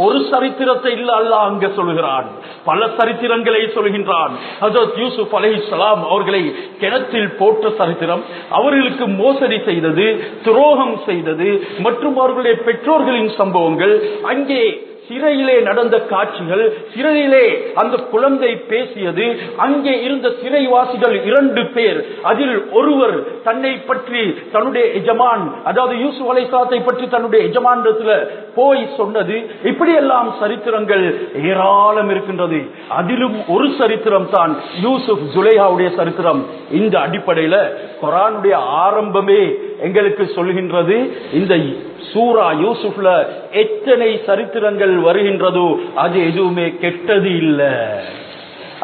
ஒரு சரித்திரத்தை இல்ல அல்லாஹ் அங்க சொல்கிறான் பல சரித்திரங்களை சொல்கின்றான் ஹஜரத் யூசுப் சலாம் அவர்களை கிணற்றில் போட்ட சரித்திரம் அவர்களுக்கு மோசடி செய்தது துரோகம் செய்தது மற்றும் அவர்களுடைய பெற்றோர்களின் சம்பவங்கள் அங்கே சிறையிலே நடந்த காட்சிகள் சிறையிலே அந்த குழந்தை பேசியது அங்கே இருந்த சிறைவாசிகள் இரண்டு பேர். அதில் ஒருவர் தன்னை பற்றி தன்னுடைய எஜமான் அதாவது யூசுப் அலைசாத்தை பற்றி தன்னுடைய எஜமானத்தில் போய் சொன்னது. இப்படியெல்லாம் சரித்திரங்கள் ஏராளம் இருக்கின்றது. அதிலும் ஒரு சரித்திரம் தான் யூசுப் ஜுலேஹாவுடைய சரித்திரம். இந்த அடிப்படையில குரானுடைய ஆரம்பமே எங்களுக்கு சொல்கின்றது இந்த சூரா யூசுப்ல எத்தனை சரித்திரங்கள் வருகின்றதோ அது எதுவுமே கெட்டது இல்லை.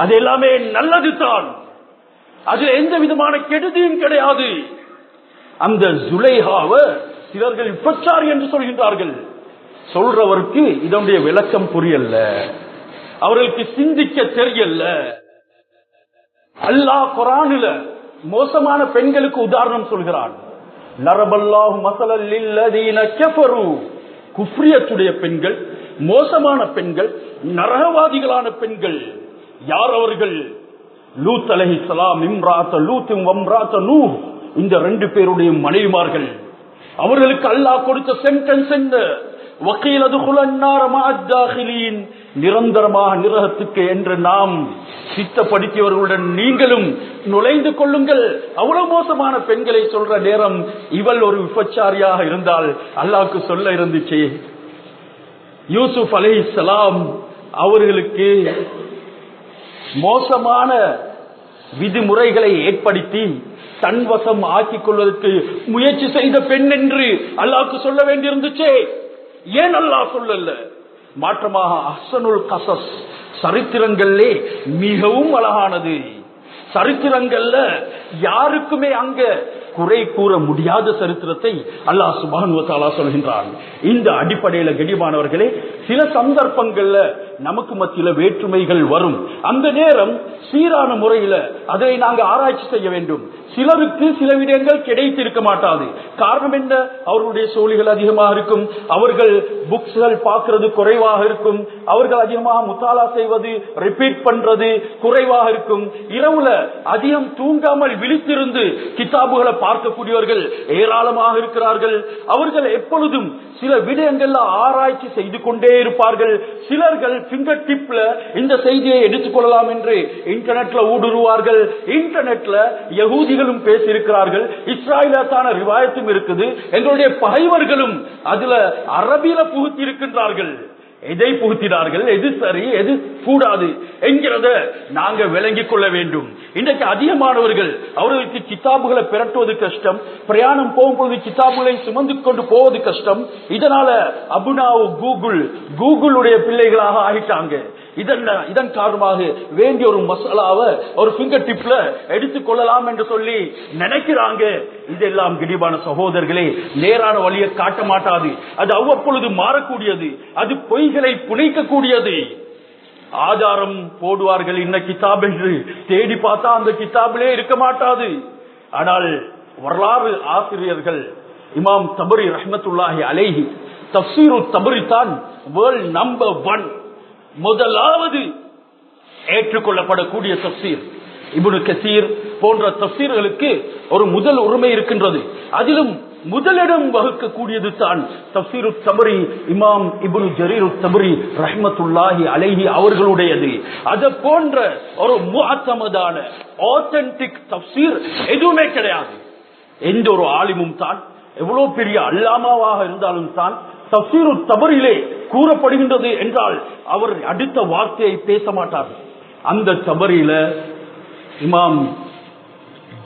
அது எல்லாமே நல்லது தான் அது எந்த விதமான கெடுதியும் கிடையாது. அந்த ஜுலைஹாவ சிலர்கள் விபச்சாரி என்று சொல்கின்றார்கள். சொல்றவருக்கு இதனுடைய விளக்கம் புரியல. அவர்களுக்கு சிந்திக்க தெரியல. அல்லாஹ் குரானில மோசமான பெண்களுக்கு உதாரணம் சொல்கிறான். நரபல்லாஹு மசலல் லில்லதீன குஃப்ரியத்துடைய பெண்கள் மோசமான பெண்கள் நரகவாதிகளான பெண்கள். யார் அவர்கள்? லூத் அலைஹிஸ்ஸலாம் இம்ராத்த லூத்தும் வம்ராத்த நூ இந்த ரெண்டு பேருடைய மனைவிமார்கள். அவர்களுக்கு அல்லாஹ் கொடுத்த சென்டென்ஸ் என்ன? நிரந்தரமாக நிரகத்துக்கு என்று நாம் சித்தப்படுத்தியவர்களுடன் நீங்களும் நுழைந்து கொள்ளுங்கள். அவ்வளவு மோசமான பெண்களை சொல்ற நேரம் இவள் ஒரு விபச்சாரியாக இருந்தால் அல்லாவுக்கு சொல்ல இருந்துச்சு. யூசுப் அலைஹிஸ்ஸலாம் அவர்களுக்கு மோசமான விதிமுறைகளை ஏற்படுத்தி தன்வசம் ஆக்கிக் கொள்வதற்கு முயற்சி செய்த பெண் என்று அல்லாவுக்கு சொல்ல வேண்டியிருந்துச்சே. ஏன் அல்லா சொல்லல? மாற்றமாக அசனுல் கசஸ் சரித்திரங்களே மிகவும் அழகானது. சரித்திரங்கள்ல யாருக்குமே அங்க குறை கூற முடியாத சரித்திரத்தை அல்லாஹ் சுபானுவத்தாலா சொல்கின்றான். இந்த அடிப்படையில கடிமானவர்களே சில சந்தர்ப்பங்கள்ல நமக்கு மத்தியில வேற்றுமைகள் வரும். அந்த நேரம் சீரான முறையில அதை நாங்க ஆராய்ச்சி செய்ய வேண்டும். சிலருக்கு சில விடயங்கள் கிடைத்திருக்க மாட்டாது. காரணம் என்ன? அவர்களுடைய சோழிகள் அதிகமாக இருக்கும். அவர்கள் புக்ஸ்கள் பார்க்கறது குறைவாக இருக்கும். அவர்கள் அதிகமாக முத்தாலா செய்வது ரிப்பீட் பண்றது குறைவாக இருக்கும். இரவுல அதிகம் தூங்காமல் விழித்திருந்து கிதாபுகளை பார்க்கக்கூடியவர்கள் ஏராளமாக இருக்கிறார்கள். அவர்கள் எப்பொழுதும் சில விடயங்கள்ல ஆராய்ச்சி செய்து கொண்டே இருப்பார்கள். சிலர்கள் பிங்கர் டிப்ல இந்த செய்தியை எடுத்துக்கொள்ளலாம் என்று இன்டர்நெட்ல ஊடுருவார்கள். இன்டர்நெட்ல யகூதிகளும் பேசியிருக்கிறார்கள். இஸ்ராயலத்தான ரிவாயத்தும் இருக்குது. எங்களுடைய பகைவர்களும் அதுல அரபியில புகுத்தி இருக்கின்றார்கள் எதை புகுத்தினார்கள்? எது சரி எது கூடாது என்கிறத நாங்க விளங்கிக் கொள்ள வேண்டும். இன்றைக்கு அதிகமானவர்கள் அவர்களுக்கு கித்தாபுகளை பிரட்டுவது கஷ்டம் பிரயாணம் போகும்போது கித்தாபுகளை சுமந்து கொண்டு போவது கஷ்டம். இதனால அபுனாவு கூகுள் கூகுளுடைய பிள்ளைகளாக ஆகிட்டாங்க. இதன் இதன் காரணமாக வேண்டிய ஒரு மசாலாவை ஒரு பிங்கர் டிப்ல எடுத்துக் கொள்ளலாம் என்று சொல்லி நினைக்கிறாங்க. இதெல்லாம் கிடிபான சகோதரர்களே நேரான வழியை காட்ட மாட்டாது. அது அவ்வப்பொழுது மாறக்கூடியது. அது பொய்களை புனைக்கக்கூடியது. ஆதாரம் போடுவார்கள் இன்ன கிதாப் என்று. தேடி பார்த்தா அந்த கிதாபிலே இருக்க மாட்டாது. ஆனால் வரலாறு ஆசிரியர்கள் இமாம் தபரி ரஹ்மத்துல்லாஹி அலேஹி தப்சீரு தபரி தான் வேர்ல்ட் நம்பர் ஒன். முதலாவது ஏற்றுக்கொள்ளப்படக்கூடிய தப்சீர். இபுனு கசீர் போன்ற தப்சீர்களுக்கு ஒரு முதல் உரிமை இருக்கின்றது. அதிலும் முதலிடம் வகுக்கக்கூடியது தான் தப்சீரு தபரி இமாம் இபுனு ஜரீரு தபரி ரஹ்மத்துல்லாஹி அலைஹி அவர்களுடையது. அது போன்ற ஒரு முகத்தமதான ஆத்தென்டிக் தப்சீர் எதுவுமே கிடையாது. எந்த ஒரு ஆலிமும் தான் எவ்வளவு பெரிய அல்லாமாவாக இருந்தாலும் தான் தப்சீரு தபரிலே கூறப்படுகின்றது என்றால் அவர் அடுத்த வார்த்தையை பேச மாட்டார். அந்த சபரியில இமாம்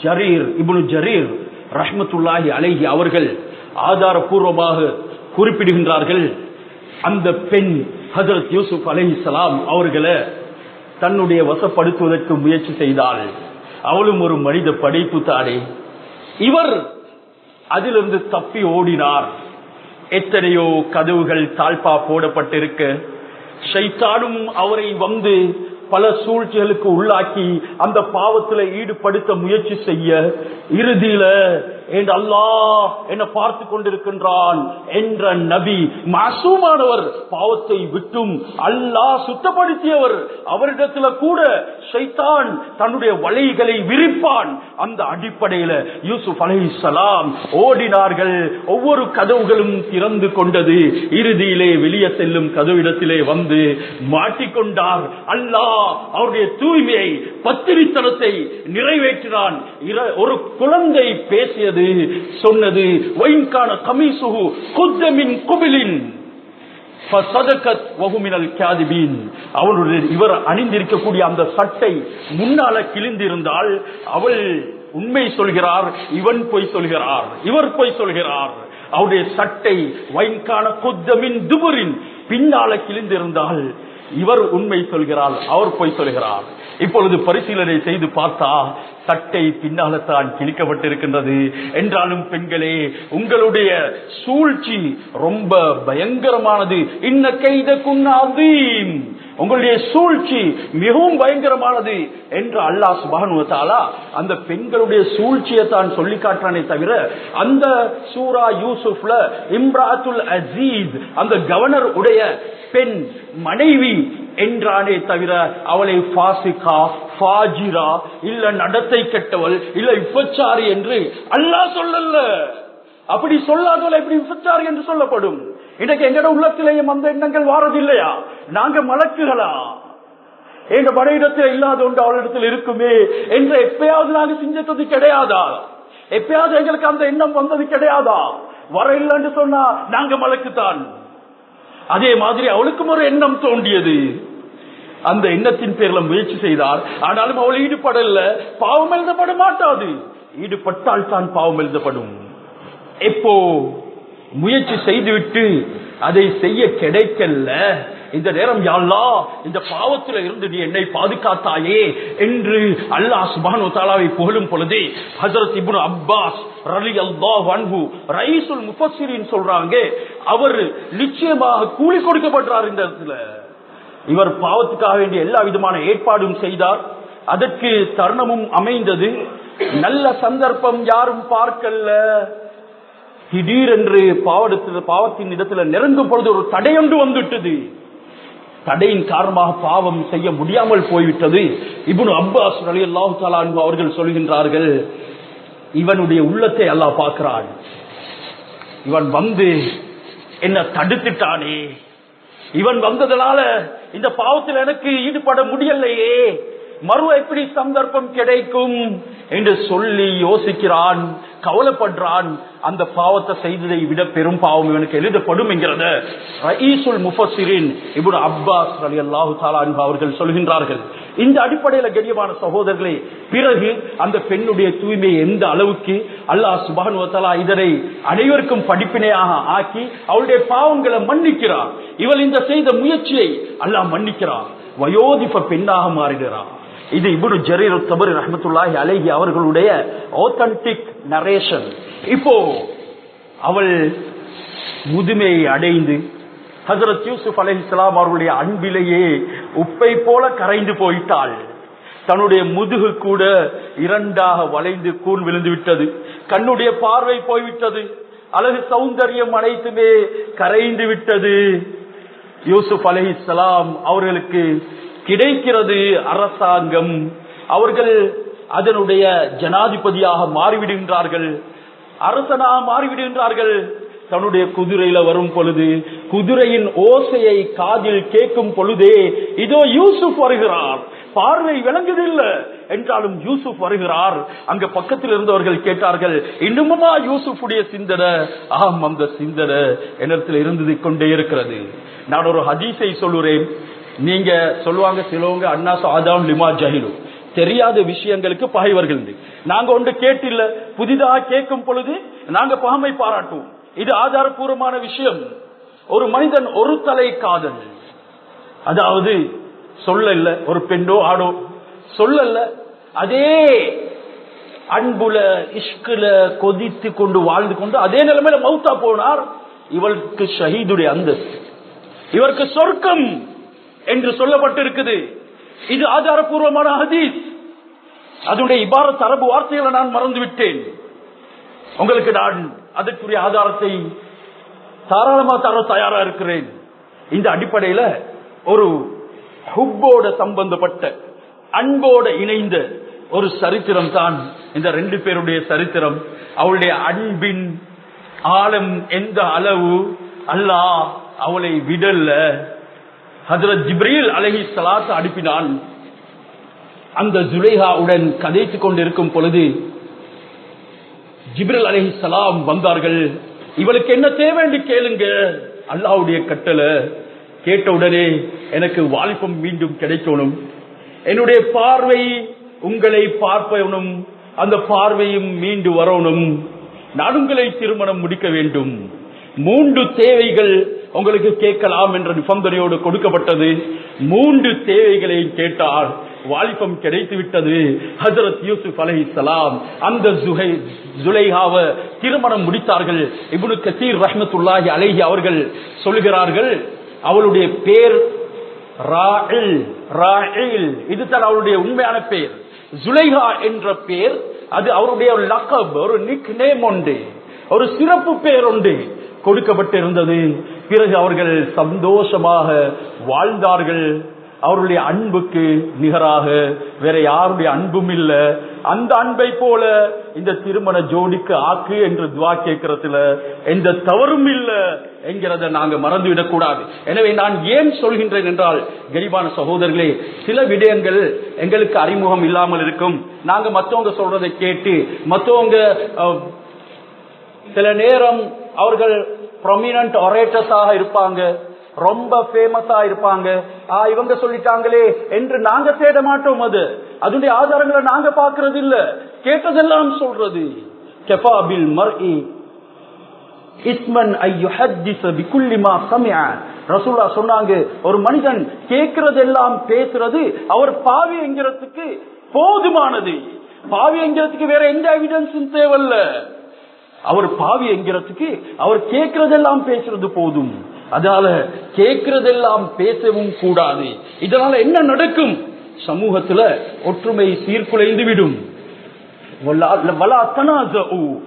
ஜரீர் இபுனு ஜரீர் ரஹ்மத்துல்லாஹி அலைஹி அவர்கள் ஆதாரபூர்வமாக குறிப்பிடுகின்றார்கள். அந்த பெண் ஹசரத் யூசுப் அலைஹிஸ்ஸலாம் அவர்களை தன்னுடைய வசப்படுத்துவதற்கு முயற்சி செய்தாள். அவளும் ஒரு மனித படைப்பு தானே. இவர் அதிலிருந்து தப்பி ஓடினார். எத்தனையோ கதவுகள் தாழ்பா போடப்பட்டிருக்க. ஷைத்தானும் அவரை வந்து பல சூழ்ச்சிகளுக்கு உள்ளாக்கி அந்த பாவத்துல ஈடுபடுத்த முயற்சி செய்ய இறுதியில என்று அல்லாஹ் என்ன பார்த்து கொண்டிருக்கின்றான் என்ற நபி மாசூமானவர் பாவத்தை விட்டும் அல்லாஹ் சுத்தப்படுத்தியவர். அவரிடத்துல கூட சைத்தான் தன்னுடைய வலைகளை விரிப்பான். அந்த அடிப்படையில யூசுப் அலைஹிஸ்ஸலாம் ஓடினார்கள். ஒவ்வொரு கதவுகளும் திறந்து கொண்டது. இறுதியிலே வெளியே செல்லும் கதவிடத்திலே வந்து மாட்டிக்கொண்டார். அல்லாஹ் அவருடைய தூய்மையை பத்திரித்தனத்தை நிறைவேற்றினான். இர- ஒரு குழந்தை பேசியது சொன்னது ஒயின்கான கமிசுகு குத்தமின் குபிலின் அவளுடைய இவர் அணிந்திருக்கக்கூடிய அந்த சட்டை முன்னால கிழிந்திருந்தால் அவள் உண்மை சொல்கிறார் இவன் பொய் சொல்கிறார் இவர் பொய் சொல்கிறார். அவருடைய சட்டை வைன்கான குத்தமின் துபுரின் பின்னால கிழிந்திருந்தால் இவர் உண்மை சொல்கிறார் அவர் பொய் சொல்கிறார். இப்பொழுது பரிசீலனை செய்து பார்த்தா சட்டை பின்னால்தான் கிழிக்கப்பட்டிருக்கின்றது. என்றாலும் பெண்களே உங்களுடைய சூழ்ச்சி ரொம்ப பயங்கரமானது. இன்ன கைத குன்னாதீம் உங்களுடைய சூழ்ச்சி மிகவும் பயங்கரமானது என்று அல்லாஹ் சுபானுவத்தாலா அந்த பெண்களுடைய சூழ்ச்சியை தான் சொல்லி காட்டுறானே தவிர அந்த சூரா யூசுப்ல இம்ராத்துல் அசீஸ் அந்த கவர்னர் உடைய பெண் மனைவி என்றானே தவிர அவளை பாசிகா ஃபாஜிரா இல்ல நடத்தை கெட்டவள் இல்ல விபச்சாரி என்று அல்லாஹ் சொல்லல. அப்படி சொல்லாதவள் எப்படி விபச்சாரி என்று சொல்லப்படும்? இன்னைக்கு எங்கட உள்ளத்திலேயும் அந்த எண்ணங்கள் வாரதில்லையா? நாங்க மலக்குகளா? எங்க படையிடத்தில் இல்லாத ஒன்று அவளிடத்தில் இருக்குமே என்று எப்பயாவது நாங்க சிந்தித்தது கிடையாதா? எப்பயாவது எங்களுக்கு அந்த எண்ணம் வந்தது கிடையாதா? வர இல்லைன்னு சொன்னா நாங்க மலக்குத்தான். அதே மாதிரி அவளுக்கும் ஒரு எண்ணம் தோண்டியது அந்த எண்ணத்தின் பேர்ல முயற்சி செய்தார். ஆனாலும் அவள் ஈடுபடல. பாவம் எழுதப்பட மாட்டாது. ஈடுபட்டால் தான் பாவம் எழுதப்படும். எப்போ முயற்சி செய்துவிட்டு அதை செய்ய கிடைக்கல இந்த நேரம் யாழ்லா இந்த பாவத்தில் இருந்து நீ என்னை பாதுகாத்தாயே என்று அல்லாஹ் சுபானு தாலாவை புகழும் பொழுது ஹசரத் இபுன் அப்பாஸ் ரலி அல்லா வன்பு ரைசுல் முஃபசிரின் சொல்றாங்க. அவர் நிச்சயமாக கூலி கொடுக்கப்படுறார் இந்த இடத்துல. இவர் பாவத்துக்காக வேண்டிய எல்லா விதமான ஏற்பாடும் செய்தார். அதற்கு தருணமும் அமைந்தது. நல்ல சந்தர்ப்பம் யாரும் பார்க்கல. திடீரென்று பாவடத்தில் பாவத்தின் இடத்துல நெருங்கும் பொழுது ஒரு தடையொன்று வந்துவிட்டது. தடையின் காரணமாக பாவம் செய்ய முடியாமல் போய்விட்டது. இப்னு அப்பாஸ் அலி அல்லாஹு அவர்கள் சொல்கின்றார்கள் இவனுடைய உள்ளத்தை அல்லாஹ் பார்க்கிறான். இவன் வந்து என்ன தடுத்துட்டானே. இவன் வந்ததனால இந்த பாவத்தில் எனக்கு ஈடுபட முடியலையே. மறு எப்படி சந்தர்ப்பம் கிடைக்கும் என்று சொல்லி யோசிக்கிறான் கவலைப்படுறான். அந்த பாவத்தை செய்ததை விட பெரும் பாவம் இவனுக்கு எழுதப்படும் என்கிறத. ரயீசுல் முஃபசிரின் இவரு அப்பாஸ் அலி அல்லாஹு அவர்கள் சொல்கின்றார்கள் இந்த அடிப்படையில கரியமான சகோதரர்களே பிறகு அந்த பெண்ணுடைய தூய்மை எந்த அளவுக்கு அல்லாஹ் சுப்ஹானஹு இதனை அனைவருக்கும் படிப்பினையாக ஆக்கி அவளுடைய பாவங்களை மன்னிக்கிறார் இவள் இந்த செய்த முயற்சியை அல்லாஹ் மன்னிக்கிறார் வயோதிப்ப பெண்ணாக மாறுகிறார் இது இபுனு ஜரீர் தபரி ரஹமத்துல்லாஹி அலைஹி அவர்களுடைய ஆத்தன்டிக் நரேஷன் இப்போ அவள் முதுமையை அடைந்து ஹசரத் யூசுப் அலைஹிஸ்ஸலாம் அவர்களுடைய அன்பிலேயே உப்பை போல கரைந்து போயிட்டாள். தன்னுடைய முதுகு கூட இரண்டாக வளைந்து கூன் விழுந்து விட்டது. கண்ணுடைய பார்வை போய்விட்டது. அழகு சௌந்தரியம் அனைத்துமே கரைந்து விட்டது. யூசுப் அலைஹிஸ்ஸலாம் அவர்களுக்கு கிடைக்கிறது அரசாங்கம். அவர்கள் அதனுடைய ஜனாதிபதியாக மாறிவிடுகின்றார்கள். அரசனாக மாறிவிடுகின்றார்கள். தன்னுடைய குதிரையில வரும் பொழுது குதிரையின் ஓசையை காதில் கேட்கும் பொழுதே இதோ யூசுப் வருகிறார். பார்வை விளங்குதில்லை. என்றாலும் யூசுப் வருகிறார். அங்க பக்கத்தில் இருந்தவர்கள் கேட்டார்கள் இன்னுமா யூசுஃபுடைய சிந்தனை? ஆம் அந்த சிந்தனை என்னிடத்தில் இருந்து கொண்டே இருக்கிறது. நான் ஒரு ஹதீஸை சொல்லுறேன். நீங்க சொல்லுவாங்க சிலவங்க அண்ணா சாதான் லிமா ஜஹிலு. தெரியாத விஷயங்களுக்கு பகைவர்கள் நாங்க ஒன்று கேட்டில்ல புதிதாக கேட்கும் பொழுது நாங்க பகமை பாராட்டுவோம். இது ஆதாரபூர்வமான விஷயம். ஒரு மனிதன் ஒரு தலை காதல். அதாவது சொல்லல ஒரு பெண்ணோ ஆடோ சொல்லல அதே அன்புல இஷ்குல கொதித்து கொண்டு வாழ்ந்து கொண்டு அதே நிலைமையில மௌத்தா போனார். இவருக்கு ஷஹீதுடைய அந்தஸ்து. இவருக்கு சொர்க்கம். என்று சொல்லப்பட்டிருக்குது. இது ஆதாரபூர்வமான ஹதீஸ். அதனுடைய இபாரத் அரபு வார்த்தைகளை நான் மறந்துவிட்டேன். உங்களுக்கு நான் அதற்குரிய ஆதாரத்தை தாராளமா தர தயாரா இருக்கிறேன். இந்த அடிப்படையில ஒரு ஹுப்போட சம்பந்தப்பட்ட அன்போட இணைந்த ஒரு சரித்திரம் தான் இந்த ரெண்டு பேருடைய சரித்திரம். அவளுடைய அன்பின் ஆழம் எந்த அளவு அல்லாஹ் அவளை விடல்ல ஹசரத் ஜிப்ரீல் அலஹி சலாத்து அனுப்பினான். அந்த ஜுலேஹாவுடன் கதைத்துக் கொண்டிருக்கும் பொழுது ஜிப்ரல் அலஹி சலாம் வந்தார்கள். இவளுக்கு என்ன தேவை என்று கேளுங்க. அல்லாவுடைய கட்டளை கேட்ட உடனே எனக்கு வாலிபம் மீண்டும் கிடைக்கணும். என்னுடைய பார்வை உங்களை பார்ப்பவனும் அந்த பார்வையும் மீண்டு வரணும். நான் உங்களை திருமணம் முடிக்க வேண்டும். மூன்று தேவைகள் உங்களுக்கு கேட்கலாம் என்ற நிபந்தனையோடு கொடுக்கப்பட்டது. மூன்று தேவைகளை கேட்டால் வாலிபம் கிடைத்து விட்டது ஹசரத் யூசுப் அலஹி சலாம் அந்த ஜுஹை ஜுலைஹாவ திருமணம் முடித்தார்கள். இபுனு கசீர் ரஹமத்துல்லாஹி அலைஹி அவர்கள் சொல்கிறார்கள் அவளுடைய பேர் ராயில் ராயில். இதுதான் அவளுடைய உண்மையான பேர். ஜுலைஹா என்ற பேர் அது அவருடைய லக்கப் ஒரு நிக் நேம் உண்டு. ஒரு சிறப்பு பேர் உண்டு. கொடுக்கப்பட்டிருந்தது. பிறகு அவர்கள் சந்தோஷமாக வாழ்ந்தார்கள். அவருடைய அன்புக்கு நிகராக வேற யாருடைய அன்பும் இல்ல. அந்த அன்பை போல இந்த திருமண ஜோடிக்கு ஆக்கு என்று துவா கேட்கறதுல எந்த தவறும் இல்ல என்கிறத நாங்க மறந்துவிடக் கூடாது. எனவே நான் ஏன் சொல்கின்றேன் என்றால் கரிபான சகோதரர்களே சில விடயங்கள் எங்களுக்கு அறிமுகம் இல்லாமல் இருக்கும். நாங்க மத்தவங்க சொல்றதை கேட்டு மத்தவங்க சில நேரம் அவர்கள் ப்ரொமினன்ட் ஒரேட்டர்ஸாக இருப்பாங்க. ரொம்ப ஃபேமஸா இருப்பாங்க. ஆ இவங்க சொல்லிட்டாங்களே என்று நாங்க தேட மாட்டோம் அது. அதனுடைய ஆதாரங்களை நாங்க பாக்குறது இல்ல கேட்டதெல்லாம் சொல்றது. கெஃபாபில் மர்இ. இஸ்மன் ஐயுஹத்திஸ பிகுல்லி மா சமிஅ. ரசூலா சொன்னாங்க ஒரு மனிதன் கேட்கிறதெல்லாம் பேசுறது அவர் பாவி என்கிறதுக்கு போதுமானது. பாவி என்கிறதுக்கு வேற எந்த எவிடன்ஸும் தேவையில்லை. அவர் பாவி என்கிறதுக்கு அவர் கேட்கறதெல்லாம் பேசுறது போதும். அதனால கேட்கறதெல்லாம் பேசவும் கூடாது. இதனால என்ன நடக்கும்? சமூகத்துல ஒற்றுமை சீர்குலைந்து விடும். வலா- வலா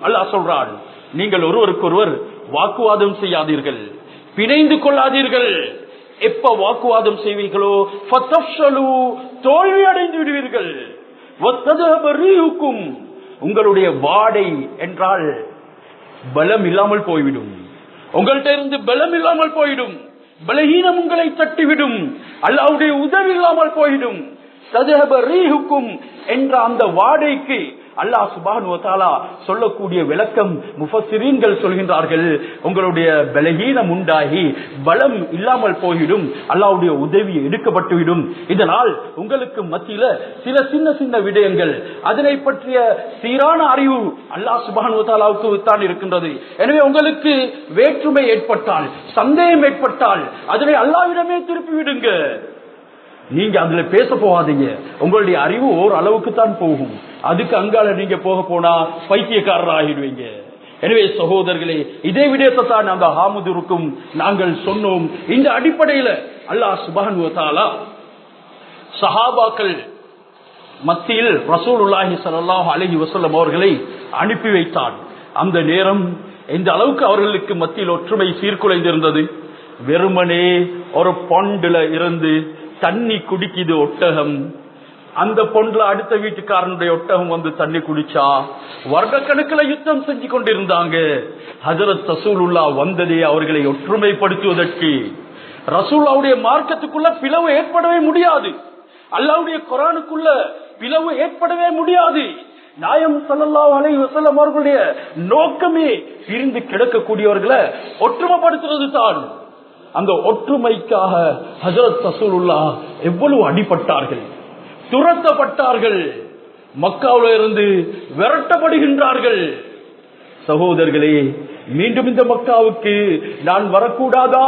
அல்லாஹ் நீங்கள் ஒருவருக்கொருவர் வாக்குவாதம் செய்யாதீர்கள். பிணைந்து கொள்ளாதீர்கள். எப்ப வாக்குவாதம் செய்வீர்களோ? தோல்வி அடைந்து விடுவீர்கள். உங்களுடைய வாடை என்றால் பலம் இல்லாமல் போய்விடும். உங்கள்கிட்ட இருந்து பலம் இல்லாமல் போயிடும். பலஹீனம் உங்களை தட்டிவிடும். அல்லாவுடைய உதவி இல்லாமல் போயிடும். சதஹப ரீஹுக்கும் என்ற அந்த வாடைக்கு அல்லாஹ் சுபானுவத்தாலா சொல்லக்கூடிய விளக்கம் முஃபசிரீன்கள் சொல்கின்றார்கள். உங்களுடைய பலகீனம் உண்டாகி பலம் இல்லாமல் போய்விடும். அல்லாவுடைய உதவி எடுக்கப்பட்டுவிடும். இதனால் உங்களுக்கு மத்தியில சில சின்ன சின்ன விடயங்கள். அதனை பற்றிய சீரான அறிவு அல்லாஹ் சுபானுவத்தாலாவுக்கு தான் இருக்கின்றது. எனவே உங்களுக்கு வேற்றுமை ஏற்பட்டால் சந்தேகம் ஏற்பட்டால் அதனை அல்லாவிடமே திருப்பி விடுங்க நீங்க அதுல பேச போகாதீங்க. உங்களுடைய அறிவு ஓர் அளவுக்கு தான் போகும். அதுக்கு அங்கால நீங்க போக போனா பைத்தியக்காரர் ஆகிடுவீங்க எனவே சகோதரர்களே இதே விடயத்தை தான் அந்த ஹாமுதுருக்கும் நாங்கள் சொன்னோம். இந்த அடிப்படையில அல்லாஹ் சுபானுவத்தாலா சஹாபாக்கள் மத்தியில் ரசூலுல்லாஹி ஸல்லல்லாஹு அலஹி வஸல்லம் அவர்களை அனுப்பி வைத்தான். அந்த நேரம் எந்த அளவுக்கு அவர்களுக்கு மத்தியில் ஒற்றுமை சீர்குலைந்திருந்தது? வெறுமனே ஒரு பொண்டுல இருந்து தண்ணி குடிக்குது ஒட்டகம். அந்த பொண்ணுல அடுத்த வீட்டுக்காரனுடைய ஒட்டகம் வந்து தண்ணி குடிச்சா வருடக்கணக்கில் யுத்தம் செஞ்சு கொண்டிருந்தாங்க. ஹசரத் ரசூலுல்லா வந்ததே அவர்களை ஒற்றுமைப்படுத்துவதற்கு. ரசூல்லாவுடைய மார்க்கத்துக்குள்ள பிளவு ஏற்படவே முடியாது. அல்லாவுடைய குரானுக்குள்ள பிளவு ஏற்படவே முடியாது. நாயம் ஸல்லல்லாஹு அலைஹி வஸல்லம் அவர்களுடைய நோக்கமே பிரிந்து கிடக்கக்கூடியவர்களை ஒற்றுமைப்படுத்துறது தான். அந்த ஒற்றுமைக்காக ஹசரத் ரசூலுல்லா எவ்வளவு அடிபட்டார்கள் துரத்தப்பட்டார்கள் மக்காவில இருந்து விரட்டப்படுகின்றார்கள். சகோதரர்களே மீண்டும் இந்த மக்காவுக்கு நான் வரக்கூடாதா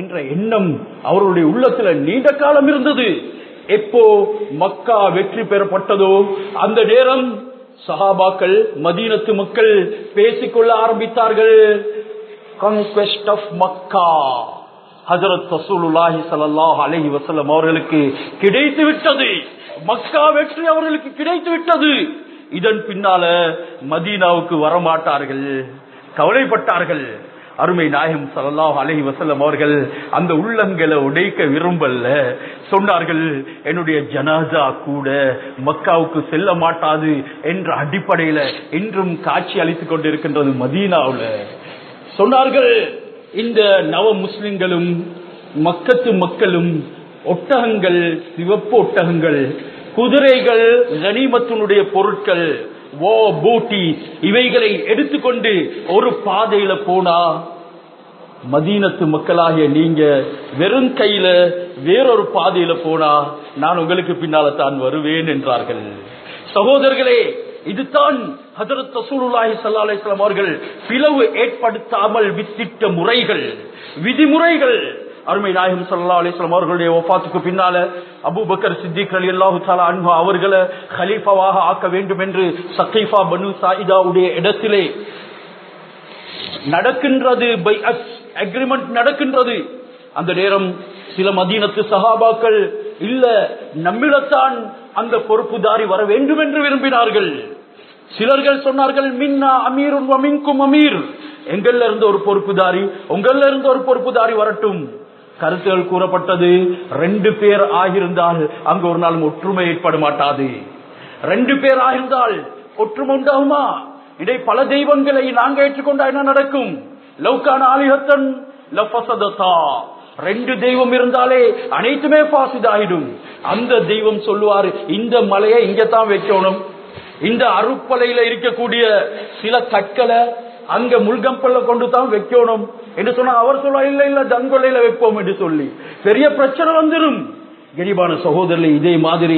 என்ற எண்ணம் அவருடைய உள்ளத்துல நீண்ட காலம் இருந்தது. எப்போ மக்கா வெற்றி பெறப்பட்டதோ அந்த நேரம் சஹாபாக்கள் மதீனத்து மக்கள் பேசிக்கொள்ள ஆரம்பித்தார்கள். கான்குவெஸ்ட் ஆஃப் மக்கா ஹஜரத் சசூலுல்லாஹி ஸல்லல்லாஹு அலஹி வசலம் அவர்களுக்கு கிடைத்து விட்டது. மக்கா வெற்றி அவர்களுக்கு கிடைத்து விட்டது. இதன் பின்னால மதீனாவுக்கு வரமாட்டார்கள். கவலைப்பட்டார்கள். அருமை நாயகம் ஸல்லல்லாஹு அலஹி வசலம் அவர்கள் அந்த உள்ளங்களை உடைக்க விரும்பல. சொன்னார்கள் என்னுடைய ஜனாசா கூட மக்காவுக்கு செல்ல மாட்டாது என்ற அடிப்படையில இன்றும் காட்சி அளித்துக் கொண்டிருக்கின்றது மதீனாவில். சொன்னார்கள் இந்த நவ முஸ்லிம்களும் மக்கத்து மக்களும் ஒட்டகங்கள் சிவப்பு ஒட்டகங்கள் குதிரைகள் கனிமத்தினுடைய பொருட்கள் ஓ பூட்டி இவைகளை எடுத்துக்கொண்டு ஒரு பாதையில போனா மதீனத்து மக்களாகிய நீங்க வெறும் கையில வேறொரு பாதையில போனா நான் உங்களுக்கு பின்னால தான் வருவேன் என்றார்கள். சகோதரர்களே இதுதான் ஹஜரத் ரசூலுல்லாஹி ஸல்லல்லாஹு அலைஹி அவர்கள் பிளவு ஏற்படுத்தாமல் வித்திட்ட முறைகள் விதிமுறைகள். அருமை நாயகம் சல்லா அலிஸ்லாம் அவர்களுடைய ஒப்பாத்துக்கு பின்னால அபூபக்கர் சித்திக் ரலியல்லாஹு சாலா அன்பா அவர்களை கலீஃபாவாக ஆக்க வேண்டும் என்று சகைஃபா பனு சாயிதாவுடைய இடத்திலே நடக்கின்றது. பை அக்ரிமெண்ட் நடக்கின்றது. அந்த நேரம் சில மதீனத்து சஹாபாக்கள் இல்ல நம்மிடத்தான் அந்த பொறுப்புதாரி வர வேண்டும் என்று விரும்பினார்கள். சிலர்கள் சொன்னார்கள் மின்னா அமீரும் மின்கும் அமீர். எங்கள்ல இருந்து ஒரு பொறுப்புதாரி உங்கள்ல இருந்து ஒரு பொறுப்புதாரி வரட்டும். கருத்துகள் கூறப்பட்டது. ரெண்டு பேர் ஆகியிருந்தால் அங்கு ஒரு நாள் ஒற்றுமை ஏற்பட மாட்டாது ரெண்டு பேர் ஆகியிருந்தால் ஒற்றுமை உண்டாகுமா? இடை பல தெய்வங்களை நாங்கள் ஏற்றுக்கொண்டா என்ன நடக்கும்? லவ்கான ஆலிஹத்தன் லஃபசதா ரெண்டு தெய்வம் இருந்தாலே அனைத்துமே பாசிதாயிடும். அந்த தெய்வம் சொல்லுவாரு இந்த மலையை இங்கத்தான் வைக்கணும். இந்த அருப்பலையில இருக்கக்கூடிய சில கற்களை அங்க முள்கம்பல்ல கொண்டு தான் வைக்கணும். என்று சொன்னா அவர் சொல்ல இல்ல இல்ல தங்கொல்லையில வைப்போம் என்று சொல்லி. பெரிய பிரச்சனை வந்துடும் கரிபான சகோதரர்களே இதே மாதிரி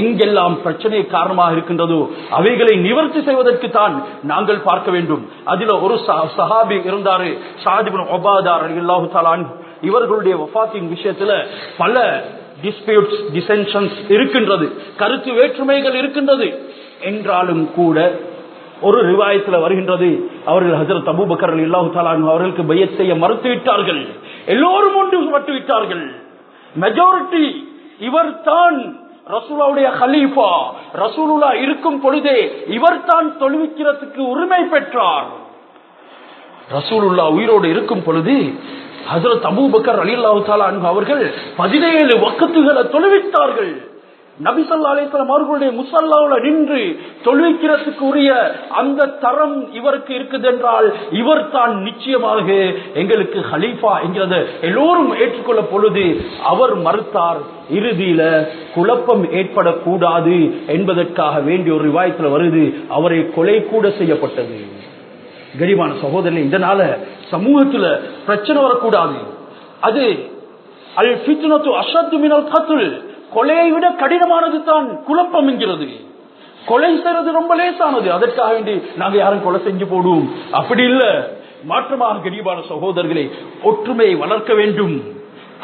எங்கெல்லாம் பிரச்சனை காரணமாக இருக்கின்றதோ அவைகளை நிவர்த்தி செய்வதற்கு தான் நாங்கள் பார்க்க வேண்டும். அதுல ஒரு சஹாபி இருந்தாரு சாதிபுன் ஒபாதார் அல்லாஹு தாலான் இவர்களுடைய வஃத்தின் விஷயத்துல பல டிஸ்பியூட்ஸ் டிசென்ஷன்ஸ் இருக்கின்றது. கருத்து வேற்றுமைகள் இருக்கின்றது. என்றாலும் கூட ஒரு ரிவாயத்துல வருகின்றது. அவர்கள் ஹசரத் அபூபக்கர் அல்லாஹு தாலான் அவர்களுக்கு பையத் செய்ய மறுத்து விட்டார்கள் எல்லோரும் ஒன்று பட்டு விட்டார்கள் மெஜாரிட்டி இவர் தான் ரசூலாவுடைய ஹலீஃபா ரசூலுல்லா இருக்கும் பொழுதே இவர் தான் தொழுவிக்கிறதுக்கு உரிமை பெற்றார். ரசூலுல்லா உயிரோடு இருக்கும் பொழுது ஹசரத் அபூபக்கர் அலி தாலா அவர்கள் பதினேழு வக்கத்துகளை தொழுவித்தார்கள். நபிசல்லா அலிஸ்லாம் அவர்களுடைய முசல்லாவுல நின்று தொழுவிக்கிறதுக்கு உரிய அந்த தரம் இவருக்கு இருக்குது என்றால் இவர் தான் நிச்சயமாக எங்களுக்கு ஹலீஃபா என்கிறத எல்லோரும் ஏற்றுக்கொள்ள பொழுது அவர் மறுத்தார் இறுதியில குழப்பம் ஏற்படக்கூடாது என்பதற்காக வேண்டிய ஒரு ரிவாயத்துல வருது அவரை கொலை கூட செய்யப்பட்டது. கரிமான சகோதரன் இதனால சமூகத்துல பிரச்சனை வரக்கூடாது. அது அல் பித்னத்து அசத்து மினல் கத்துல் கொலையை விட கடினமானது தான் குழப்பம் என்கிறது. கொலை செய்யறது ரொம்ப லேசானது. அதற்காக வேண்டி நாங்க யாரும் கொலை செஞ்சு போடுவோம் அப்படி இல்ல. மாற்றமாக கரிபான சகோதரர்களை ஒற்றுமையை வளர்க்க வேண்டும்.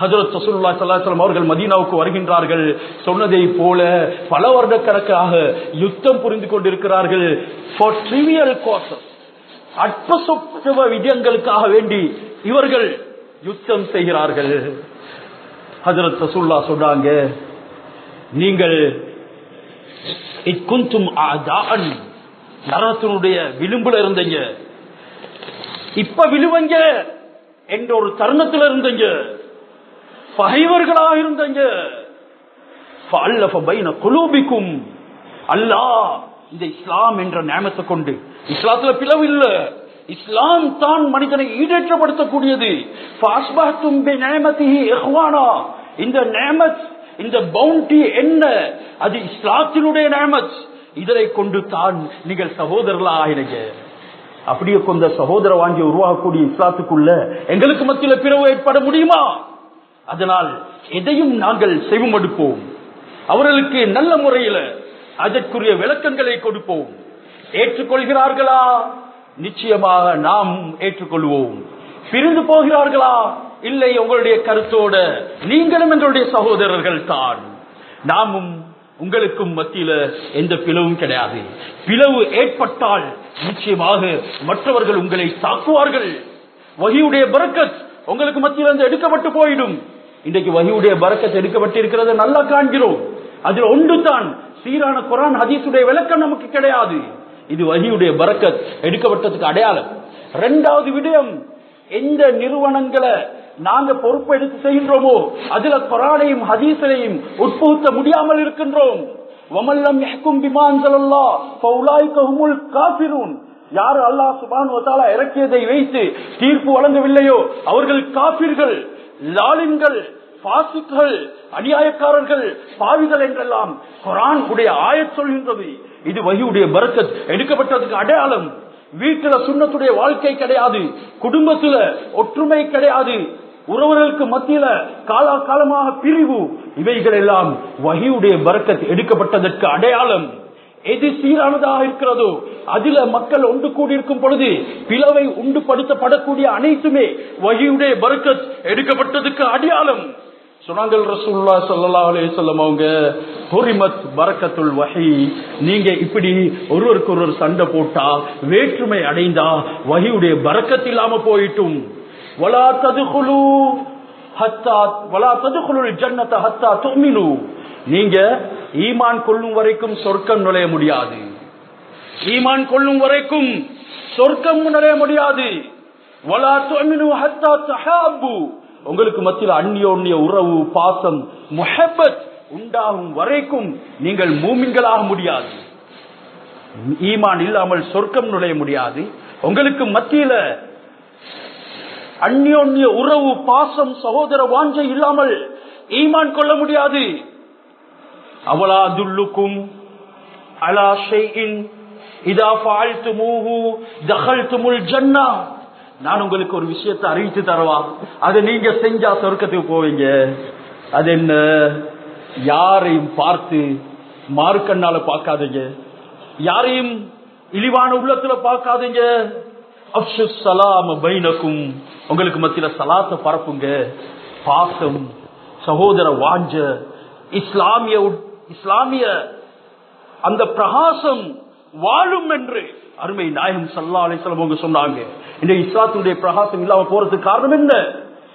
ஹசரத் சசுல்லா ஸல்லல்லாஹு அவர்கள் மதீனாவுக்கு வருகின்றார்கள். சொன்னதை போல பல வருட கணக்காக யுத்தம் புரிந்து கொண்டிருக்கிறார்கள். For trivial causes. அற்ப விஜயங்களுக்காக வேண்டி இவர்கள் யுத்தம் செய்கிறார்கள். ஹசரத் சுல்லா சொல்றாங்க நீங்கள் இக்குந்தும் நரகத்தினுடைய விளிம்புல இருந்தீங்க. இப்ப விழுவங்க என்ற ஒரு தருணத்துல இருந்தீங்க. பகைவர்களாக இருந்தீங்க. குலூபிக்கும். அல்லாஹ் இந்த இஸ்லாம் என்ற நியமத்தை கொண்டு. இஸ்லாத்துல பிளவு இல்லை. இஸ்லாம் தான் மனிதனை ஈடேற்றப்படுத்தக்கூடியது. இந்த நேமத் இந்த பவுண்டி என்ன? அது இஸ்லாத்தினுடைய நேமத் இதனை கொண்டு தான் நீங்கள் சகோதரர்களா ஆயிரங்க அப்படியே கொண்ட சகோதர வாங்கி உருவாகக்கூடிய இஸ்லாத்துக்குள்ள எங்களுக்கு மத்தியில் பிளவு ஏற்பட முடியுமா? அதனால் எதையும் நாங்கள் செய்வம் எடுப்போம். அவர்களுக்கு நல்ல முறையில் அதற்குரிய விளக்கங்களை கொடுப்போம். ஏற்றுக்கொள்கிறார்களா? நிச்சயமாக நாம் ஏற்றுக்கொள்வோம். பிரிந்து போகிறார்களா? இல்லை உங்களுடைய கருத்தோட. நீங்களும் எங்களுடைய சகோதரர்கள் தான். நாமும் உங்களுக்கும் மத்தியில எந்த பிளவும் கிடையாது. பிளவு ஏற்பட்டால் நிச்சயமாக மற்றவர்கள் உங்களை தாக்குவார்கள். வகியுடைய பரக்கத் உங்களுக்கு மத்தியில் இருந்து எடுக்கப்பட்டு போயிடும். இன்றைக்கு வகியுடைய பரக்கத் எடுக்கப்பட்டு இருக்கிறத நல்லா காண்கிறோம். அதில் ஒன்று தான் சீரான குரான் ஹதீஸுடைய விளக்கம் நமக்கு கிடையாது. இது வகியுடைய பறக்கத் எடுக்கப்பட்டதுக்கு அடையாளம். இரண்டாவது விடயம் எந்த நிறுவனங்களை நாங்க பொறுப்பு எடுத்து செய்கின்றோமோ அதுல குரானையும் ஹதீசனையும் உட்புகுத்த முடியாமல் இருக்கின்றோம். வமல்லம் யஹ்கும் பிமா அன்ஸலல்லாஹ் ஃபௌலாயிக ஹுமுல் யார் அல்லாஹ் சுபான் வ இறக்கியதை வைத்து தீர்ப்பு வழங்கவில்லையோ அவர்கள் காபிர்கள் லாலிம்கள் பாசிக்கள் அநியாயக்காரர்கள் பாவிகள் என்றெல்லாம் குரான் உடைய ஆயத் சொல்கின்றது. இது வகியுடைய பரக்கத். எடுக்கப்பட்டதுக்கு அடையாளம். வீட்டுல சுண்ணத்துடைய வாழ்க்கை கிடையாது. குடும்பத்துல ஒற்றுமை கிடையாது. உறவுகளுக்கு மத்தியில காலா காலமாக பிரிவு. இவைகள் எல்லாம் வகியுடைய பரக்கத். எடுக்கப்பட்டதற்கு அடையாளம். எது சீரானதாக இருக்கிறதோ அதுல மக்கள் ஒன்று கூடியிருக்கும் பொழுது பிளவை உண்டு படுத்தப்படக்கூடிய அனைத்துமே வகியுடைய பரக்கத். எடுக்கப்பட்டதுக்கு அடையாளம். சொன்னாங்கள் ரசூல்லா சல்லா அலைஹி வஸல்லம் அவங்க ஹுரிமத் பரக்கத்துல் வகை நீங்க இப்படி ஒருவருக்கு ஒருவர் சண்டை போட்டா வேற்றுமை அடைந்தா வகையுடைய பரக்கத் இல்லாம போயிட்டும். வலா ததுகுலு ஹத்தா வலா ததுகுழு ஜன்னத்தை ஹத்தா துமினு. நீங்க ஈமான் கொள்ளும் வரைக்கும் சொர்க்கம் நுழைய முடியாது. ஈமான் கொள்ளும் வரைக்கும் சொர்க்கம் நுழைய முடியாது. வலா துமினு ஹத்தா சஹாபு உங்களுக்கு மத்தியில் அந்நியோன்னிய உறவு பாசம் முஹப்பத் உண்டாகும் வரைக்கும் நீங்கள் மூமின்களாக முடியாது. ஈமான் இல்லாமல் சொர்க்கம் நுழைய முடியாது. உங்களுக்கு மத்தியில அந்யோன்ய உறவு பாசம் சகோதர வாஞ்சை இல்லாமல் ஈமான் கொள்ள முடியாது. அவலா துல்லுக்கும் அலா ஷெயின் இதா ஃபால்துமூஹு தகல்துமுல் ஜன்னா. நான் உங்களுக்கு ஒரு விஷயத்தை அறிவித்து தரவா? அதை நீங்க செஞ்சா சொர்க்கத்துக்கு போவீங்க. அது என்ன? யாரையும் பார்த்து மாறுக்கண்ணால பார்க்காதீங்க. யாரையும் இழிவான உள்ளத்துல பார்க்காதீங்க. சலாம் பைனக்கும். உங்களுக்கு மத்தியில சலாத்தை பரப்புங்க. பாசம் சகோதர வாஞ்ச இஸ்லாமிய உட்- இஸ்லாமிய அந்த பிரகாசம் வாழும் என்று அருமை நாயகம் சல்லா அலிஸ்லாம் அவங்க சொன்னாங்க. இந்த இஸ்லாத்தினுடைய பிரகாசம் இல்லாம போறதுக்கு காரணம் என்ன?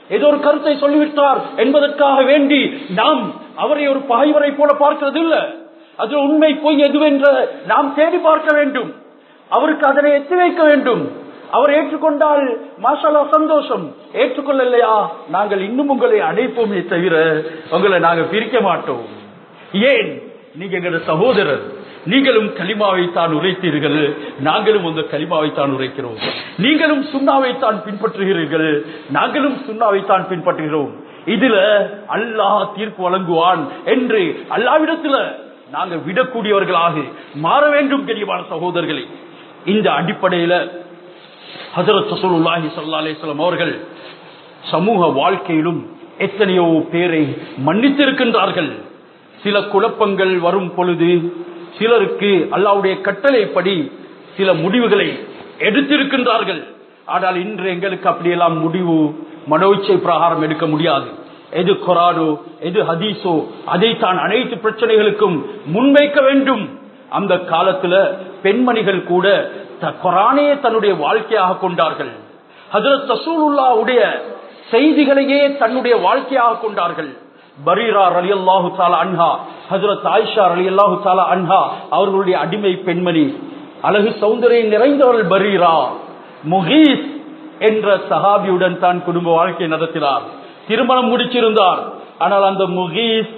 ஏதோ ஒரு கருத்தை சொல்லிவிட்டார் என்பதற்காக வேண்டி நாம் அவரை ஒரு பகைவரை போல பார்க்கிறது இல்ல. அது உண்மை பொய் எதுவென்ற நாம் தேடி பார்க்க வேண்டும். அவருக்கு அதனை எத்தி வைக்க வேண்டும். அவர் ஏற்றுக்கொண்டால் மாஷாலா சந்தோஷம். ஏற்றுக்கொள்ளலையா? நாங்கள் இன்னும் உங்களை அடைப்போமே தவிர உங்களை நாங்கள் பிரிக்க மாட்டோம். ஏன்? நீங்க எங்களோட சகோதரர். நீங்களும் கலிமாவை தான் உரைத்தீர்கள். நாங்களும் அந்த கலிமாவை தான் உரைக்கிறோம். நீங்களும் சுண்ணாவை தான் பின்பற்றுகிறீர்கள். நாங்களும் சுண்ணாவை தான் பின்பற்றுகிறோம். இதுல அல்லாஹ் தீர்ப்பு வழங்குவான் என்று அல்லாவிடத்துல நாங்க விடக்கூடியவர்களாக மாற வேண்டும் கனிவான சகோதரர்களே. இந்த அடிப்படையில ஹசரத் சசூலுல்லாஹி சல்லா அலிஸ்லாம் அவர்கள் சமூக வாழ்க்கையிலும் எத்தனையோ பேரை மன்னித்திருக்கின்றார்கள். சில குழப்பங்கள் வரும் பொழுது சிலருக்கு அல்லாவுடைய கட்டளைப்படி சில முடிவுகளை எடுத்திருக்கின்றார்கள். ஆனால் இன்று எங்களுக்கு அப்படியெல்லாம் முடிவு மனோச்சை பிரகாரம் எடுக்க முடியாது. எது கொராடோ எது ஹதீஸோ அதைத்தான் அனைத்து பிரச்சனைகளுக்கும் முன்வைக்க வேண்டும். அந்த காலத்துல பெண்மணிகள் கூட த- தன்னுடைய வாழ்க்கையாக கொண்டார்கள். ஹஜரத் தசூலுல்லாவுடைய செய்திகளையே தன்னுடைய வாழ்க்கையாக கொண்டார்கள். பரீரா அலி அல்லாஹு தாலா அன்ஹா ஹஜரத் ஆயிஷா அலி அல்லாஹு தாலா அன்ஹா அவர்களுடைய அடிமை பெண்மணி. அழகு சௌந்தரியம் நிறைந்தவர்கள் பரீரா. முகீஸ் என்ற சஹாபியுடன் தான் குடும்ப வாழ்க்கை நடத்தினார். திருமணம் முடிச்சிருந்தார். ஆனால் அந்த முகீஸ்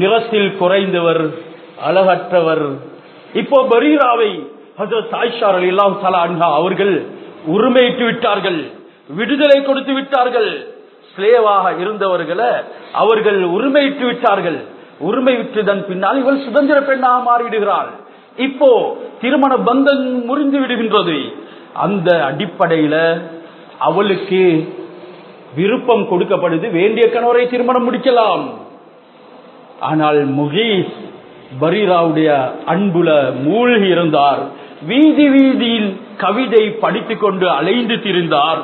நிறத்தில் குறைந்தவர் அழகற்றவர். இப்போ பரீராவை ஹஜரத் ஆயிஷா ரலியல்லாஹு தஆலா அன்ஹா அவர்கள் உரிமையிட்டு விட்டார்கள். விடுதலை கொடுத்து விட்டார்கள். ஸ்லேவாக இருந்தவர்களை அவர்கள் உரிமையிட்டு விட்டார்கள் உரிமை விட்டதன் பின்னால் இவள் சுதந்திர பெண்ணாக மாறிவிடுகிறாள். இப்போ திருமண பந்தம் முறிந்து விடுகின்றது. அந்த அடிப்படையில அவளுக்கு விருப்பம் கொடுக்கப்படுது. வேண்டிய கணவரை திருமணம் முடிக்கலாம். ஆனால் முகீஷ் பரீராவுடைய அன்புல மூழ்கி இருந்தார். வீதி வீதியில் கவிதை படித்துக் கொண்டு அலைந்து திரிந்தார்.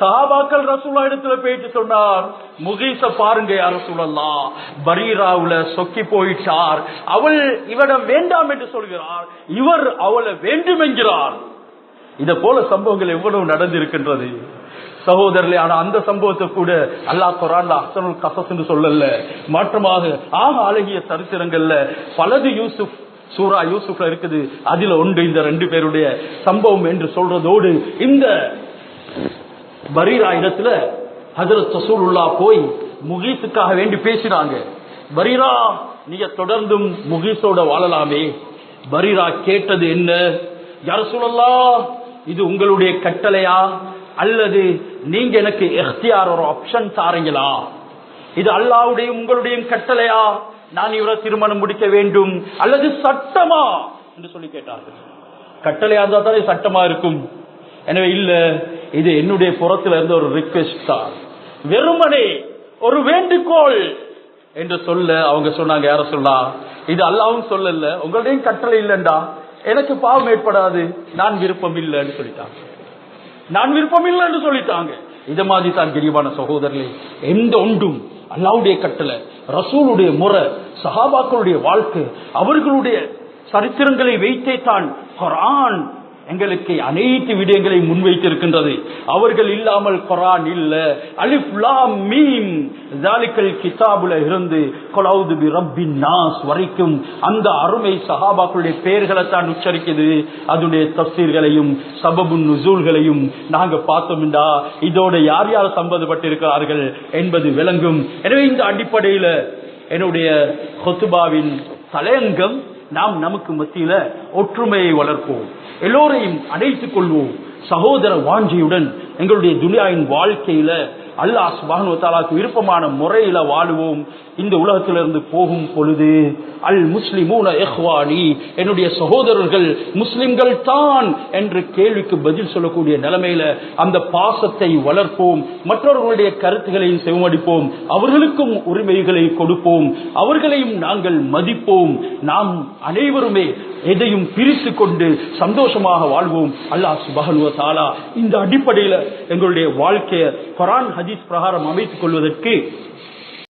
சஹாபாக்கள் ரசூலா இடத்துல போயிட்டு சொன்னார் முகீச பாருங்க யார சொல்லலாம் பரீராவுல சொக்கி போயிட்டார். அவள் இவடம் வேண்டாம் என்று சொல்கிறார். இவர் அவளை வேண்டும் என்கிறார். இத போல சம்பவங்கள் எவ்வளவு நடந்திருக்கின்றது. சகோதரர்களே ஆனா அந்த சம்பவத்தை கூட அல்லாஹ் குரான்ல அஹ்சனுல் கசஸ் என்று சொல்லல. மாற்றமாக ஆக அழகிய சரித்திரங்கள்ல பலது யூசுப் சூரா யூசுப்ல இருக்குது. அதுல உண்டு இந்த ரெண்டு பேருடைய சம்பவம் என்று சொல்றதோடு இந்த பரீரா இடத்துல ஹசரத் ரசூலுல்லா போய் முகீஸுக்காக வேண்டி பேசினாங்க. பரீரா நீங்க தொடர்ந்தும் முகீஸோட வாழலாமே. பரீரா கேட்டது என்ன? யார சொல்லலாம் இது உங்களுடைய கட்டளையா? அல்லது நீங்க எனக்கு எஃப்தியார் ஒரு ஆப்ஷன் தாரீங்களா இது அல்லாவுடைய உங்களுடைய கட்டளையா? நான் இவரை திருமணம் முடிக்க வேண்டும். அல்லது சட்டமா? என்று சொல்லி கேட்டார்கள். கட்டளையா இருந்தால் தானே சட்டமா இருக்கும். எனவே இல்ல இது என்னுடைய புறத்துல இருந்து ஒரு ரிக்வெஸ்ட் தான். வெறுமனே ஒரு வேண்டுகோள் என்று சொல்ல அவங்க சொன்னாங்க யார சொல்லா இது அல்லாவும் சொல்லல உங்களுடைய கட்டளை இல்லைண்டா. எனக்கு பாவம் ஏற்படாது நான் விருப்பம் இல்லைன்னு சொல்லிட்டாங்க. நான் விருப்பம் இல்லைன்னு சொல்லிட்டாங்க. இது மாதிரி தான் கிரிவான சகோதரர்களே எந்த ஒன்றும் அல்லாவுடைய கட்டளை ரசூலுடைய முறை சஹாபாக்களுடைய வாழ்க்கை அவர்களுடைய சரித்திரங்களை வைத்தே தான் குரான் எங்களுக்கு அனைத்து விடயங்களை முன்வைத்திருக்கின்றது. அவர்கள் இல்லாமல் குரான் இல்ல. அலிஃப் லாம் மீம். ஜாலிக்கல் கிதாபுல இருந்து கொலவுது பி ரப்பின் நாஸ் வரைக்கும் அந்த அருமை சஹாபாக்களுடைய பெயர்களை தான் உச்சரிக்குது அதனுடைய தப்சீர்களையும் சபபு நுசூல்களையும் நாங்க பார்த்தோம்டா. இதோட யார் யார் சம்பந்தப்பட்டிருக்கிறார்கள் என்பது விளங்கும். எனவே இந்த அடிப்படையில என்னுடைய கொத்துபாவின் தலையங்கம் நாம் நமக்கு மத்தியில ஒற்றுமையை வளர்ப்போம். எல்லோரையும் அடைத்துக் கொள்வோம். சகோதர வாஞ்சியுடன் எங்களுடைய துனியாவின் வாழ்க்கையில அல்லாஹ் சுபானுவத்தாலாக்கு விருப்பமான முறையில வாழுவோம். இந்த உலகத்திலிருந்து போகும் பொழுது அல் முஸ்லிமூன எஹ்வானி என்னுடைய சகோதரர்கள் முஸ்லிம்கள் தான் என்று கேள்விக்கு பதில் சொல்லக்கூடிய நிலைமையில அந்த பாசத்தை வளர்ப்போம் மற்றவர்களுடைய கருத்துக்களையும் செவமடிப்போம் அவர்களுக்கும் உரிமைகளை கொடுப்போம் அவர்களையும் நாங்கள் மதிப்போம். நாம் அனைவருமே எதையும் பிரித்து கொண்டு சந்தோஷமாக வாழ்வோம். அல்லாஹ் சுபஹனுவ தாலா இந்த அடிப்படையில எங்களுடைய வாழ்க்கையை குரான் ஹதீஸ் பிரகாரம் அமைத்துக் கொள்வதற்கு